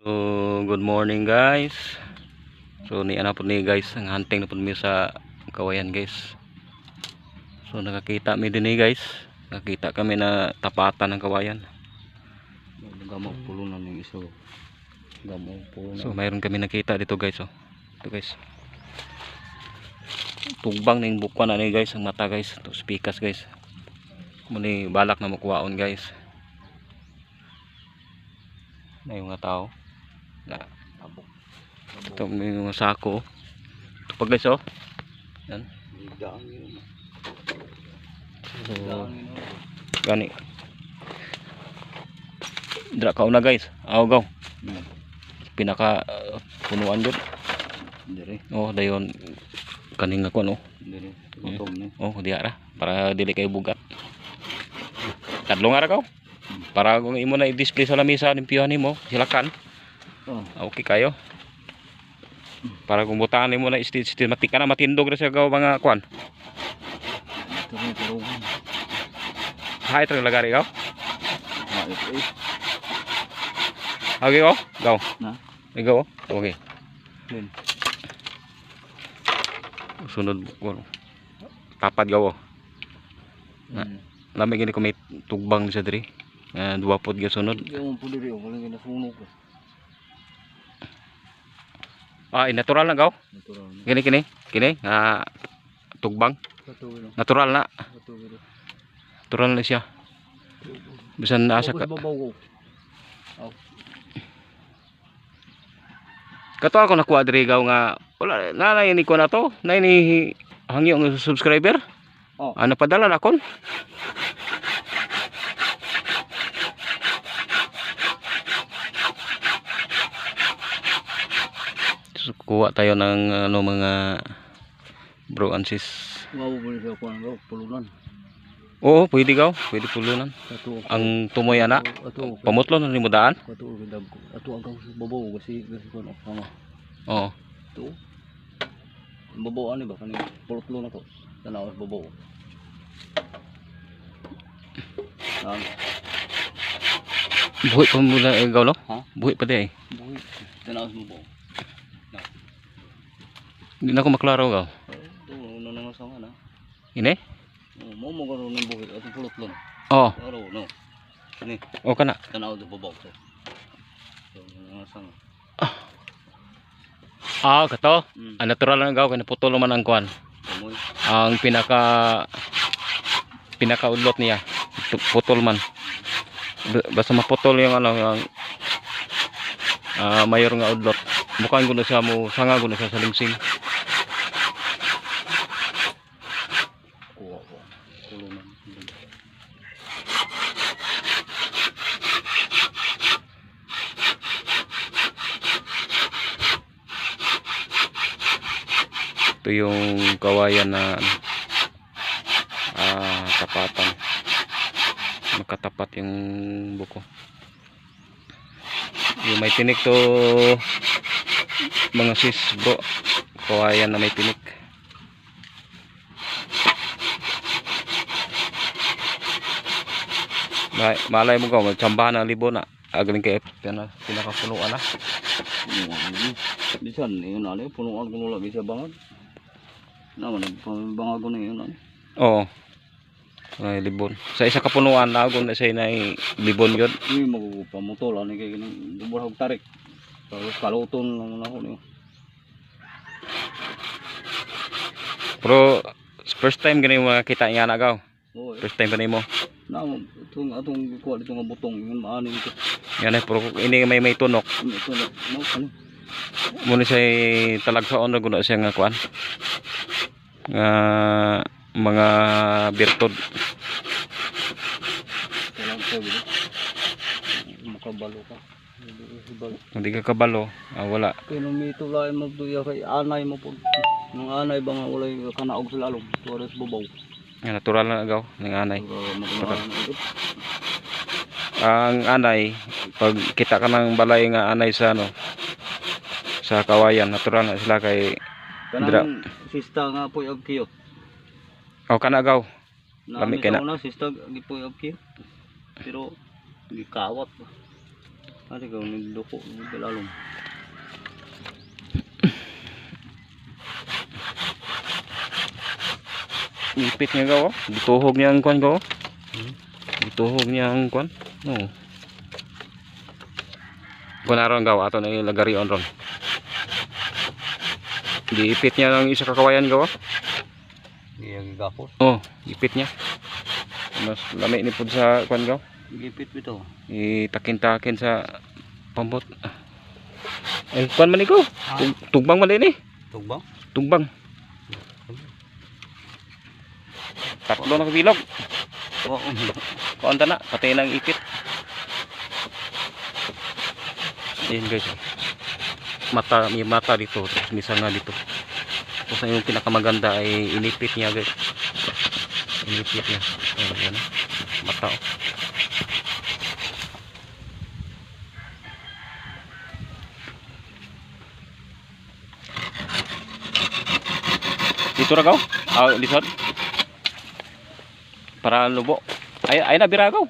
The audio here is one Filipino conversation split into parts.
So, good morning guys. So, ni ana po ni guys, ang hunting na po mi sa kawayan guys. So, nakakita mi din ni guys. Nakakita kami na tapatan ng kawayan. Gamang pulo na ng iso. Gamang pulo na. So, mayroon kami nakita dito guys. Oh. Ito guys. Tugbang ning bukwa na ni guys, ang mata guys. Ito, spikas guys. Muni balak na makuwaon guys. Na yung nga tao. Na, ito may mga sako. oh. Ito pa guys oh. Yan. Yun. So, yun. gani. Dra ka una guys. Aw gaw. Hmm. Pinaka uh, punuan jud. Dire. Oh, dayon kaning ako no. Dire. Utong ni. Oh, diya ra para dili kay bugat. Kadlong ara ka. Para kung imo na i-display sa lamisa limpyuhan nimo, silakan. Oh. Okay kayo. Para kung butaan nimo na systematic ka na matindog ra sa gaw mga kwan. Rin. Hay tra. Hait eh. Okay oh. Gaw. Na. Ikaw oh. Okay. Din. Sunod ko. Tapat gaw. Na. Lami gini ko may tugbang sa diri. Uh, duwa pod gyud sunod. Yung po dire. Walang ginasunog ko. Ah, eh, natural na gaw. Natural na. Kini kini. Kini nga tugbang. Katuwi na. Natural na. Katuwi na. Natural na siya. Bisan asa ka. Kato ako nakuha diri gaw nga wala na ni ko na to. Na ni hangyo nga subscriber. Oh. Ano padala na kon? Kuha tayo ng ano mga bro and sis. Mabubuli sa kuwan ko. Pulunan. Oo, pwede gaw. Pwede pulunan. Ato. Ang tumoy ana. Ato. Pamutlo na ni mo daan. Ato. Ato. Ato. Agaw sa babaw. Kasi. Kasi kuwan. Ano. Oo. Ito. Ang babaw ano ba? Kanina pulutlo na to. Tanaw babaw. Ang Buhi pa mo na eh, gaw no? Ha? Buhi pa di eh. buhay. Tanaw babaw. Hindi na ako maklaro gaw. Ito, una na sa nga. Ini? Oh, Mo mo garo ng buhay. At pulutlo na. Oo. Aro, no. Ini, Oh, kana. nga sa nga. Ah, kato. Hmm. Ang natural lang gaw putol man ang kwan. Tumoy. Ang pinaka pinakaudlot niya. Putol man. Basta maputol yung ano yung ah, mayor nga udlot. Mukhang guno siya mo sanga guno siya sa lingsing. Kuha ko. Kulunan. Ito yung kawayan na ah, tapatan. Makatapat yung buko. Yung may tinik to mga sis bro. Kawayan na may tinik. Ma malay mo ka, magtsambahan ng libo na. Agaling kay Pina, pinakapunuan na. Punuan. Bisan, yun ano yun. Punuan ko nula. Bisa bangad. Naman, bangag ko na yun. Oo. Ay, libon. Sa isa kapunuan na kung sa na libon yun. Ini magpamutol ani kay ginang dumurag tarik. Tapos kaluton lang na niyo. Pero first time yung makakita nga nagaw. Oh, First time pa mo. na itong atong kuha dito nga butong yun maanin ito. Yan eh, pero ini may may tunok. Ito na no ano. Muna siya talagsaon na guna siya nga kuan. Nga mga birtod. Kailangan ko dito. Makabalo ka. Hindi ka kabalo. Ah, wala. Kaya nung mito lain mo duya kay anay mo po. Nung anay ba nga walay kanaog sa lalong. Tuwa sa babaw. Nga natural na nagaw ng anay. Ang anay, pag kita ka ng balay nga anay sa ano, sa kawayan, natural na sila kay Kanang sista nga po yung kiyot. o kanagaw. Na Lami kay na. Sista gipo yung kiyot. Pero gikawat. Ate ka, niloko, nilalong. Ipit niya gaw. Dituhog niya ang kwan gaw. Hmm? Dituhog niya ang kwan. No. Kung naroon gaw, ato na ilagari on ron. Diipit niya ng isa kakawayan gaw. Hindi yung gigapos. Oh, ipit niya. Mas lami ni pud sa kwan gaw. Gipit bito. Itakin-takin sa pambot. Ay, kwan man ikaw. Tug- Tugbang man din eh. Tugbang? Tugbang. Tatlo na kabilog. Oo. Kaunta na, patay ng ipit. Ayan guys. Mata, may mata dito, may sanga dito. Tapos yung pinakamaganda ay inipit niya guys. Inipit niya. Ayan, ayan. Mata oh. Dito ra gaw? Ah, lisod? Para lubo. Ay, ay na biragaw.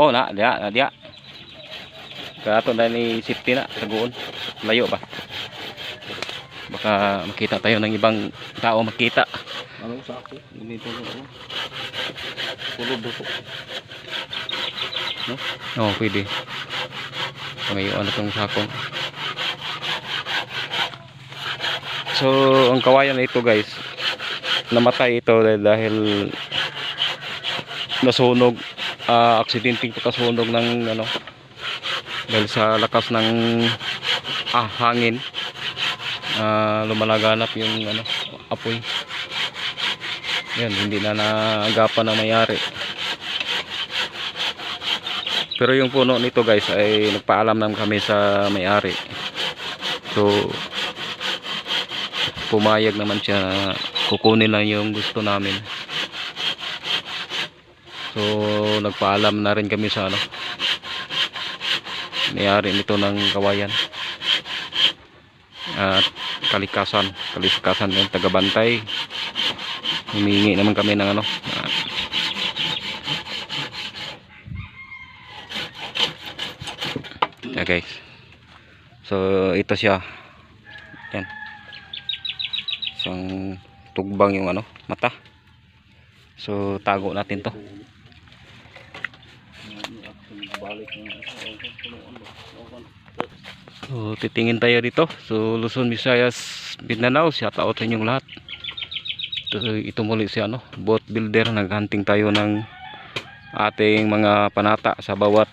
Oh, na, dia, dia. Kato na ni safety na taguon. Layo ba? Baka makita tayo ng ibang tao makita. Ano sa ako? Ganito ko. Pulod ko. Oo, oh, pwede. Pangayuan na itong sakong. So, ang kawayan ito guys, namatay ito dahil, nasunog, ah aksidenteng pagkasunog ng ano, dahil sa lakas ng ah, hangin, ah, lumalaganap yung ano, apoy. Yan, hindi na naagapan na mayari. Pero yung puno nito guys ay nagpaalam naman kami sa may-ari. So pumayag naman siya na kukunin lang yung gusto namin. So nagpaalam na rin kami sa ano may-ari nito ng kawayan. At kalikasan, kalikasan yung tagabantay. Humingi naman kami ng ano ah, guys. So ito siya. Yan. Isang tugbang yung ano, mata. So tago natin to. So titingin tayo dito. So Luzon, Visayas, Mindanao, shout out sa inyong lahat. Ito, ito muli si ano, boat builder. Naghunting tayo ng ating mga panata sa bawat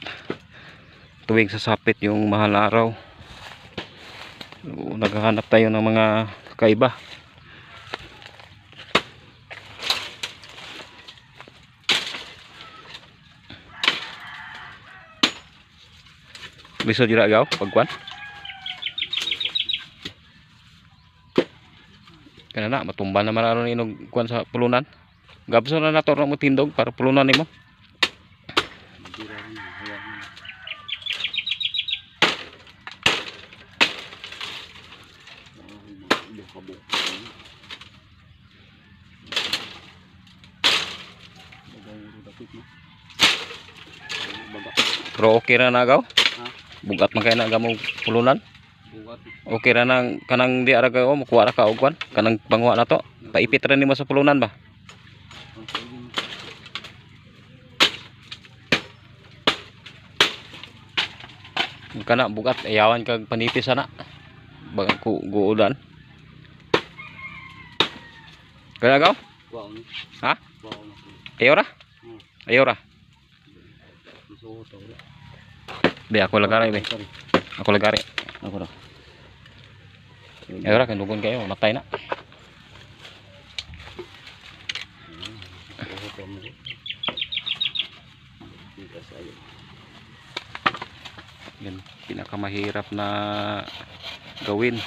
tuwing sasapit yung mahal araw. So, naghahanap tayo ng mga kaiba. Bisa dira gaw pagkuan. Kana na matumba na maron inog kuan sa pulunan. Gabso na nato mo tindog para pulunan nimo. Pero okay na gaw. Bugat man kay na gamong pulunan. Bugat. Okay ra nang kanang di ara gaw makuha ra ka og. Kanang pangwa na to. Paipit ra nimo sa pulunan ba? Kana bugat ayawan kag panipis ana. Baga ku guudan. Kaya gaw? Ha? Ayaw ra? Ayaw ra. Masuot ako. Lagari be. Ako lagari. Ako ra. Ayaw ra kandugon kayo matay na. Sayo. Yan pinakamahirap na gawin